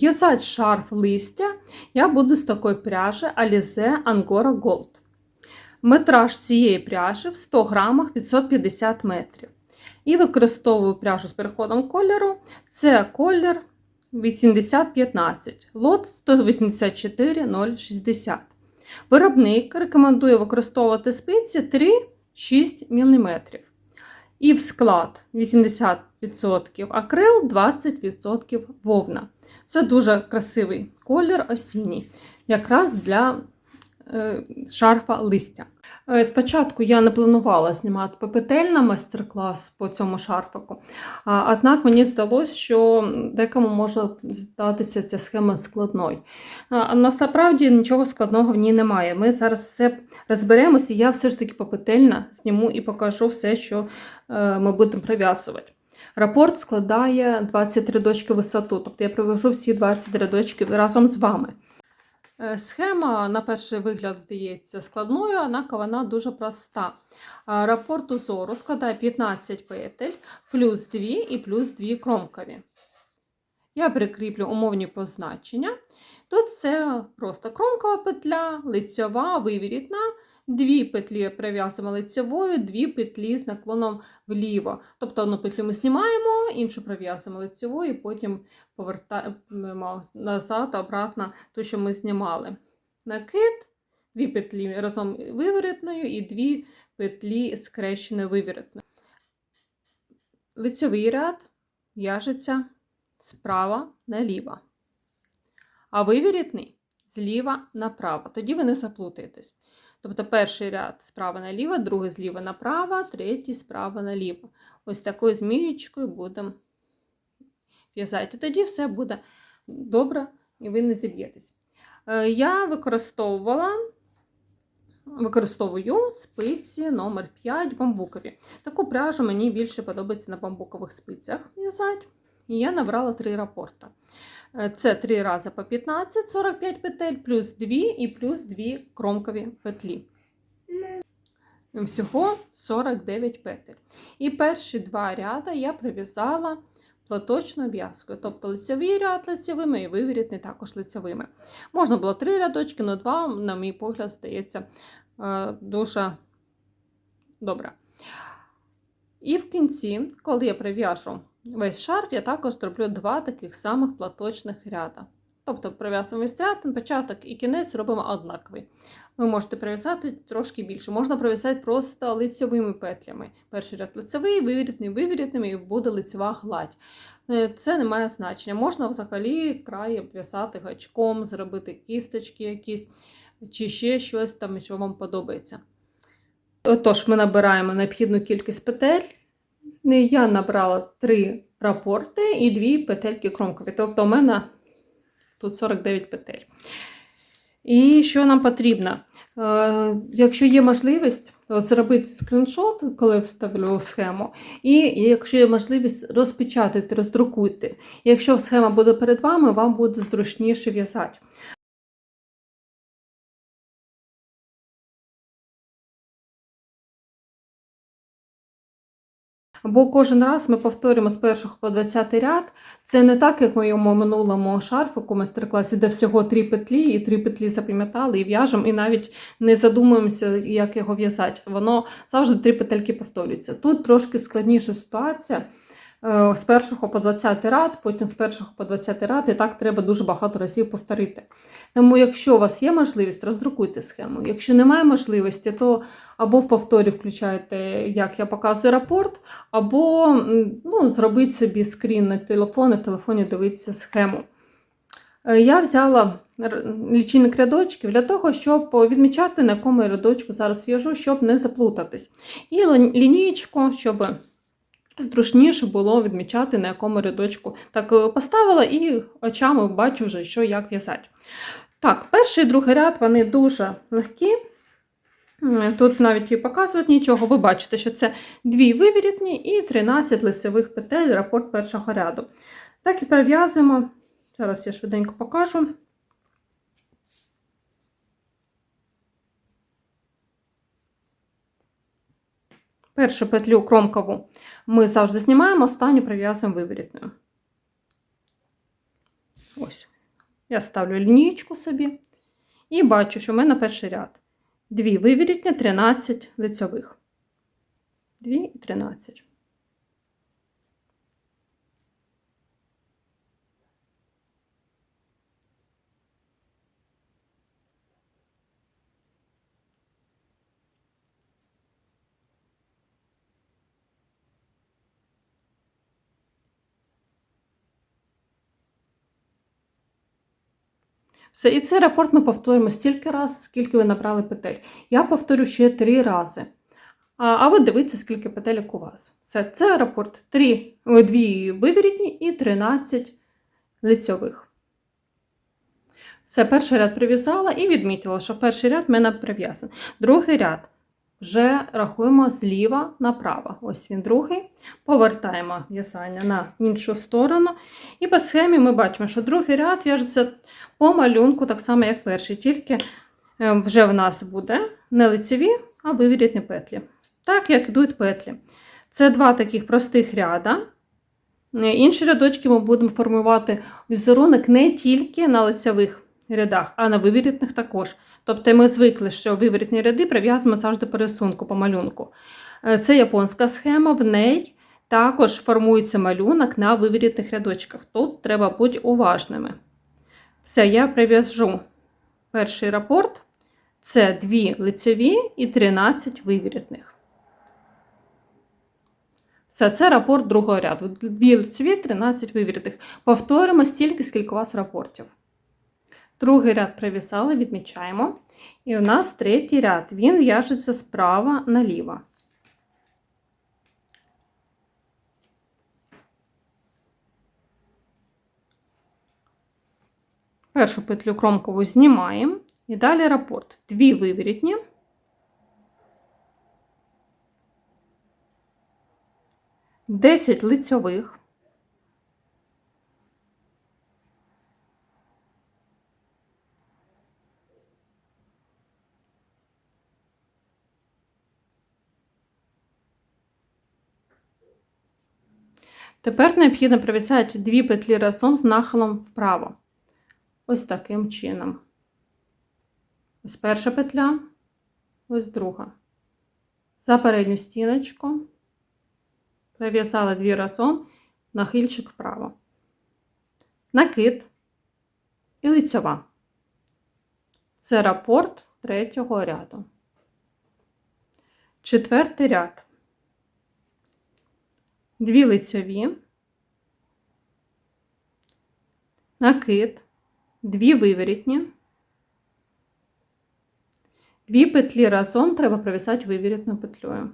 В'язати шарф листя я буду з такої пряжі Alize Angora Gold. Метраж цієї пряжі в 100 грамах 550 метрів. І використовую пряжу з переходом кольору. Це колір 8015, лот 184,060. Виробник рекомендує використовувати спиці 3-6 мм. І в склад 80% акрил, 20% вовна. Це дуже красивий колір осінній, якраз для шарфа листя. Е, Спочатку я не планувала знімати попетельна майстер-клас по цьому шарфику, однак мені здалося, що декому може здатися ця схема складною. Насправді нічого складного в ній немає. Ми зараз все розберемося, і я все ж таки попетельна зніму і покажу все, що е, ми будемо прив'язувати. Рапорт складає 20 рядочків висоту, тобто я привожу всі 20 рядочків разом з вами. Е, Схема, на перший вигляд, здається складною, однак вона дуже проста. А, Рапорт узору складає 15 петель, плюс 2 і плюс 2 кромкові. Я прикріплю умовні позначення. Тут це просто кромкова петля, лицьова, вивірітна. Дві петлі прив'язуємо лицевою, дві петлі з наклоном вліво. Тобто одну петлю ми знімаємо, іншу прив'язуємо лицевою, і потім повертаємо назад, обратно ту, що ми знімали. Накид, дві петлі разом виворітною і дві петлі скрещеною виворітною. Лицевий ряд в'яжеться справа наліво, а вивірітний зліва направо. Тоді ви не заплутаєтесь. Тобто перший ряд справа наліво, другий зліва направо, третій справа наліво. Ось такою змієчкою будемо в'язати. Тоді все буде добре і ви не зіб'єтесь. Е, Я використовувала, використовую спиці номер 5 бамбукові. Таку пряжу мені більше подобається на бамбукових спицях в'язати. І я набрала три рапорта. Е, Це 3 рази по 15, 45 петель, плюс 2 і плюс 2 кромкові петлі. Всього 49 петель. І перші два ряди я прив'язала платочною в'язкою. Тобто лицевий ряд лицевими і вивірітний також лицевими. Можна було 3 рядочки, але 2, на мій погляд, здається, е, дуже добре. І в кінці, коли я прив'яжу весь шарф, я також зроблю два таких самих платочних ряда. Тобто прив'язуємо весь ряд, початок і кінець робимо однаковий. Ви можете прив'язати трошки більше. Можна прив'язати просто лицьовими петлями. Перший ряд лицевий, вивірітний, вивірітним, і буде лицева гладь. Е, Це не має значення. Можна взагалі край обв'язати гачком, зробити кісточки якісь, чи ще щось там, що вам подобається. Отож, ми набираємо необхідну кількість петель. Я набрала 3 рапорти і 2 петельки кромкові. Тобто у мене тут 49 петель. І що нам потрібно? Е, Якщо є можливість, то зробити скріншот, коли вставлю схему. І якщо є можливість, розпечатати, роздрукуйте. Якщо схема буде перед вами, вам буде зручніше в'язати. Бо кожен раз ми повторюємо з першого по 20 ряд. Це не так, як в моєму минулому шарфику майстер-класі, де всього три петлі, і три петлі запам'ятали, і в'яжемо, і навіть не задумуємося, як його в'язати. Воно завжди три петельки повторюється. Тут трошки складніша ситуація. Е, З першого по 20 ряд, потім з першого по 20 ряд, і так треба дуже багато разів повторити. Тому, якщо у вас є можливість, роздрукуйте схему. Якщо немає можливості, то або в повторі включайте, як я показую рапорт, або ну, зробіть собі скрін на телефон і в телефоні дивитися схему. Е, Я взяла лічильник рядочків для того, щоб відмічати, на якому рядочку зараз в'яжу, щоб не заплутатись. І лі- лінієчку, щоб зручніше було відмічати, на якому рядочку. Так е, поставила і очами бачу вже, що як в'язати. Так, перший і другий ряд вони дуже легкі. Тут навіть і показувати нічого. Ви бачите, що це дві вивірітні і 13 лицевих петель рапорт першого ряду. Так і перев'язуємо. Зараз я швиденько покажу. Першу петлю кромкову ми завжди знімаємо, останню прив'язуємо виворітною. Ось. Я ставлю лінійку собі і бачу, що в мене перший ряд. Дві вивірітні, 13 лицьових. 2 і 13. Все, і цей рапорт ми повторимо стільки раз, скільки ви набрали петель. Я повторю ще три рази. А, ви дивіться, скільки петелек у вас. Все, це рапорт 3, 2 вивірітні і 13 лицьових. Все, перший ряд прив'язала і відмітила, що перший ряд в мене прив'язаний. Другий ряд вже рахуємо зліва направо. Ось він другий. Повертаємо в'язання на іншу сторону. І по схемі ми бачимо, що другий ряд в'яжеться по малюнку, так само, як перший, тільки е, вже в нас буде не лицеві, а вивірітні петлі. Так, як йдуть петлі. Це два таких простих ряда. Е, Інші рядочки ми будемо формувати візерунок не тільки на лицевих рядах, а на вивірітних також. Тобто ми звикли, що виворітні ряди прив'язуємо завжди по рисунку, по малюнку. Е, Це японська схема, в неї також формується малюнок на виворітних рядочках. Тут треба бути уважними. Все, я прив'яжу перший рапорт. Це 2 лицьові і 13 вивірітних. Все, це рапорт другого ряду. 2 лицьові, 13 вивірітних. Повторимо стільки, скільки у вас рапортів. Другий ряд прив'язали, відмічаємо. І у нас третій ряд. Він в'яжеться справа наліво. Першу петлю кромкову знімаємо. І далі рапорт. Дві виворітні. Десять лицьових. Тепер необхідно пров'язати дві петлі разом з нахилом вправо. Ось таким чином. Ось перша петля, ось друга. За передню стіночку пров'язала дві разом, нахильчик вправо. Накид і лицьова. Це рапорт третього ряду. Четвертий ряд. Дві лицьові, накид, дві виворітні, дві петлі разом треба пров'язати вивірітною петлею.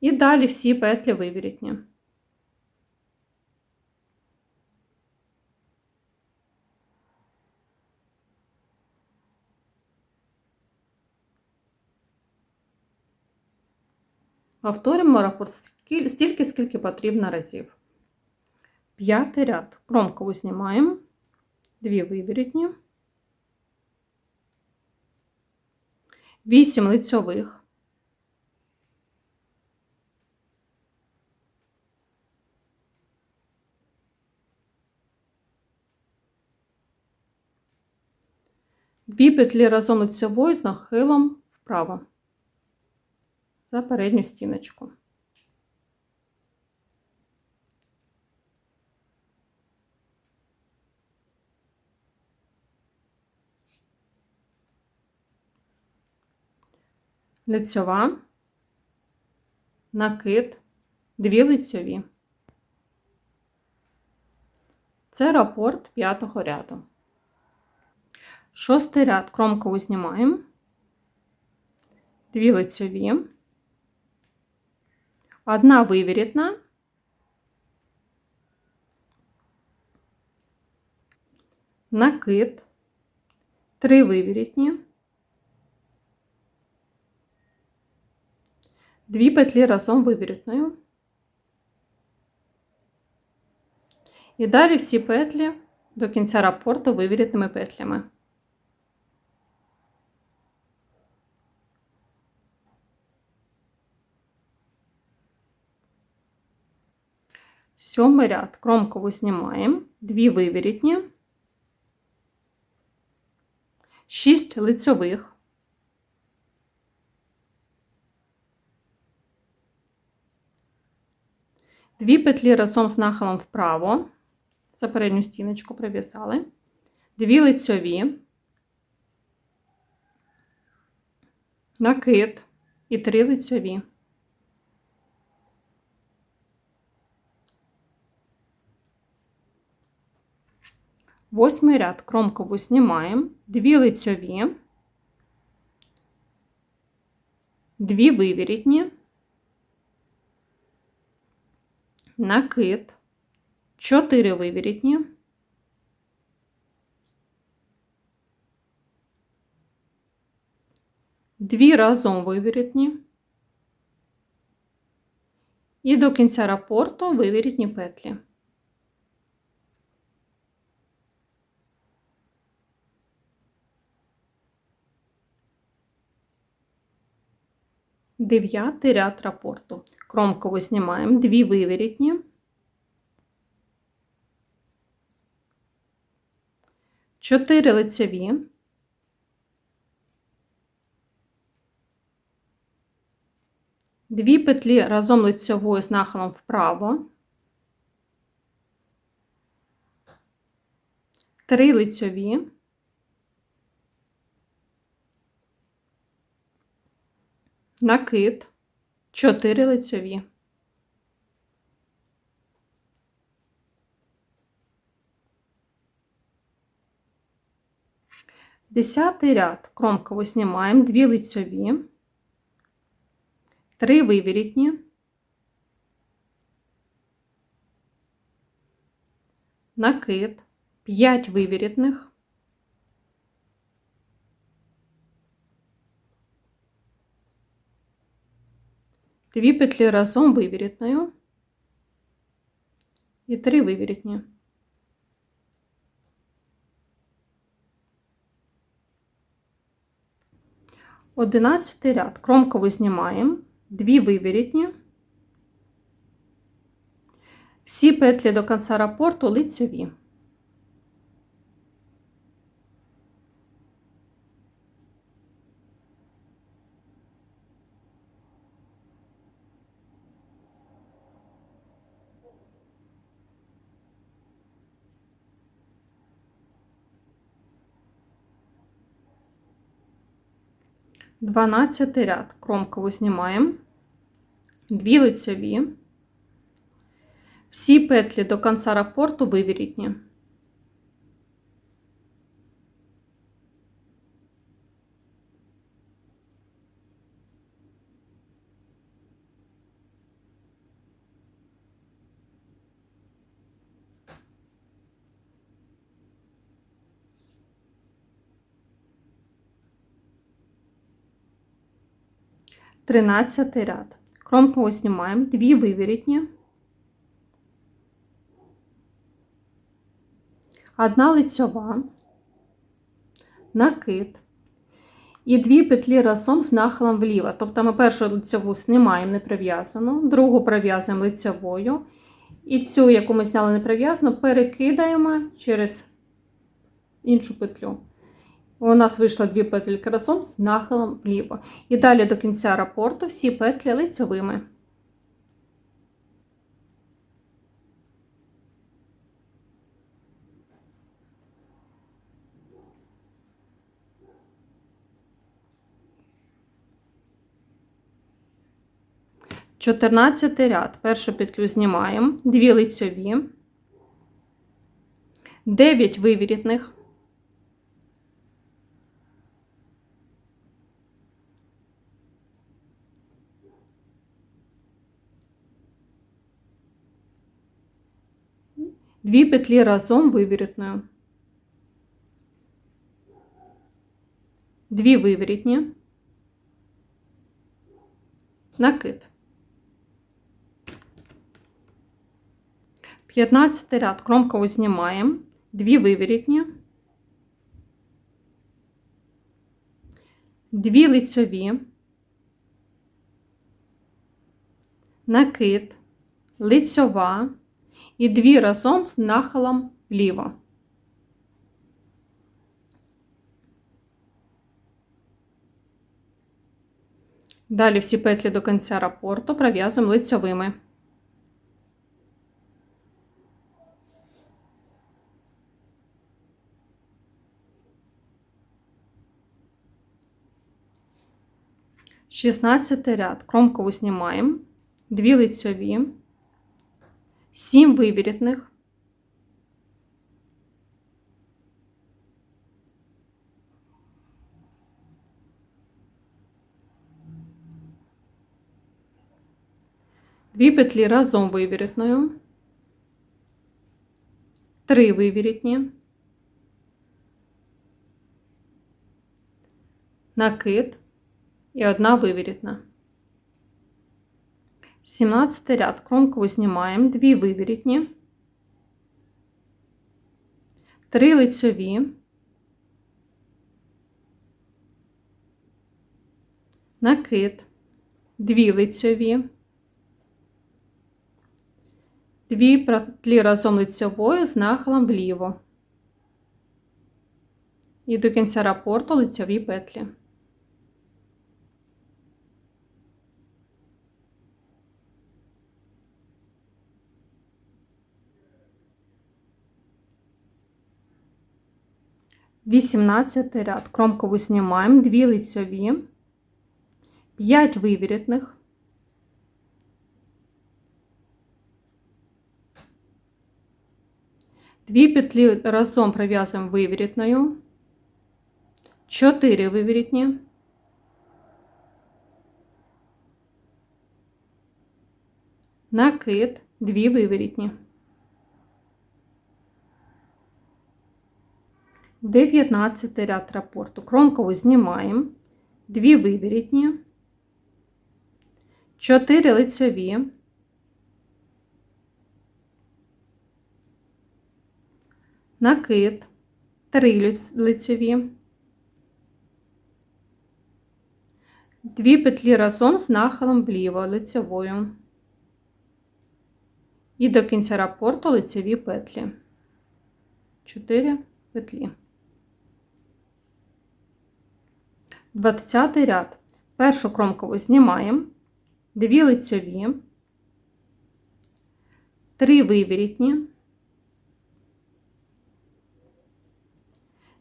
І далі всі петлі вивірітні. Повторимо рапорт стільки, скільки потрібно разів. П'ятий ряд. Кромкову знімаємо, дві вивірітні, вісім лицьових, дві петлі разом лицьової з нахилом вправо за передню стіночку. Лицьова, накид, дві лицьові. Це рапорт п'ятого ряду. Шостий ряд кромкову знімаємо, дві лицьові, одна вивірітна, накид, три вивірітні, дві петлі разом вивірітною. І далі всі петлі до кінця рапорту вивірітними петлями. Сьомий ряд. Кромкову знімаємо, дві вивірітні, 6 лицьових, дві петлі разом з нахилом вправо, за передню стіночку прив'язали, дві лицьові, накид. І три лицьові. Восьмий ряд. Кромкову знімаємо, дві лицьові, дві вивірітні, накид, чотири вивірітні, дві разом вивірітні. І до кінця рапорту вивірітні петлі. Дев'ятий ряд рапорту. Кромково знімаємо дві вивірітні, чотири лицеві, дві петлі разом лицевою з нахилом вправо, три лицеві, накид, 4 лицьові. Десятий ряд. Кромково знімаємо. 2 лицьові, 3 вивірітні, накид, 5 вивірітних, Дві петлі разом вивірітною і три вивірітні. Одинадцятий ряд кромково знімаємо, дві вивірітні, всі петлі до кінця рапорту лицьові. Дванадцятий ряд. Кромкову знімаємо, дві лицьові, всі петлі до кінця рапорту вивірітні. Тринадцятий ряд. Кромково знімаємо, дві вивірітні, одна лицьова, накид і дві петлі разом з нахилом вліво. Тобто ми першу лицьову знімаємо не прив'язану, другу прив'язуємо лицьовою. І цю, яку ми зняли не прив'язану, перекидаємо через іншу петлю. У нас вийшло дві петельки разом з нахилом вліво. І далі до кінця рапорту всі петлі лицьовими. Чотирнадцятий ряд. Першу петлю знімаємо, дві лицьові, дев'ять вивірітних. Дві петлі разом вивірітною. Дві вивірітні, накид. 15 ряд. Кромково знімаємо, дві вивірітні, дві лицьові, накид, лицьова і дві разом з нахилом вліво. Далі всі петлі до кінця рапорту пров'язуємо лицьовими. Шістнадцятий ряд кромкову знімаємо, дві лицьові сім вивірітних. Дві петлі разом вивірітною, три вивірітні, накид і одна вивірітна. 17 ряд. Кромкову знімаємо, дві вивірітні, три лицьові, накид, дві лицьові, дві петлі разом лицьовою з нахилом вліво. І до кінця рапорту лицьові петлі. Вісімнадцятий ряд. Кромкову знімаємо, дві лицьові, п'ять вивірітних, дві петлі разом пров'язуємо вивірітною, чотири вивірітні, накид, дві вивірітні. 19 ряд рапорту. Кромкову знімаємо, дві вивірітні, 4 лицьові, накид, 3 лицьові, дві петлі разом з нахилом вліво лицьовою. І до кінця рапорту лицьові петлі. 4 петлі. 20 ряд. Першу кромкову знімаємо, дві лицьові, три вивірітні,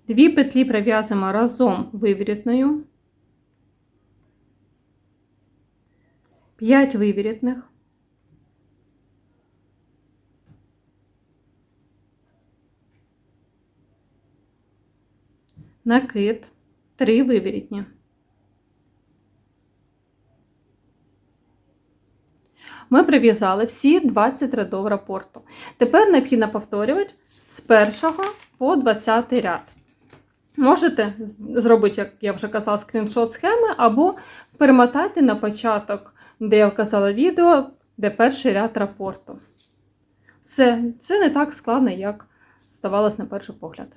дві петлі пров'язуємо разом вивірітною, 5 вивірітних, накид, 3 вивірітні. Ми прив'язали всі 20 рядов рапорту. Тепер необхідно повторювати з 1 по 20 ряд. Можете зробити, як я вже казала, скріншот схеми, або перемотати на початок, де я вказала відео, де перший ряд рапорту. Це, це не так складно, як здавалось на перший погляд.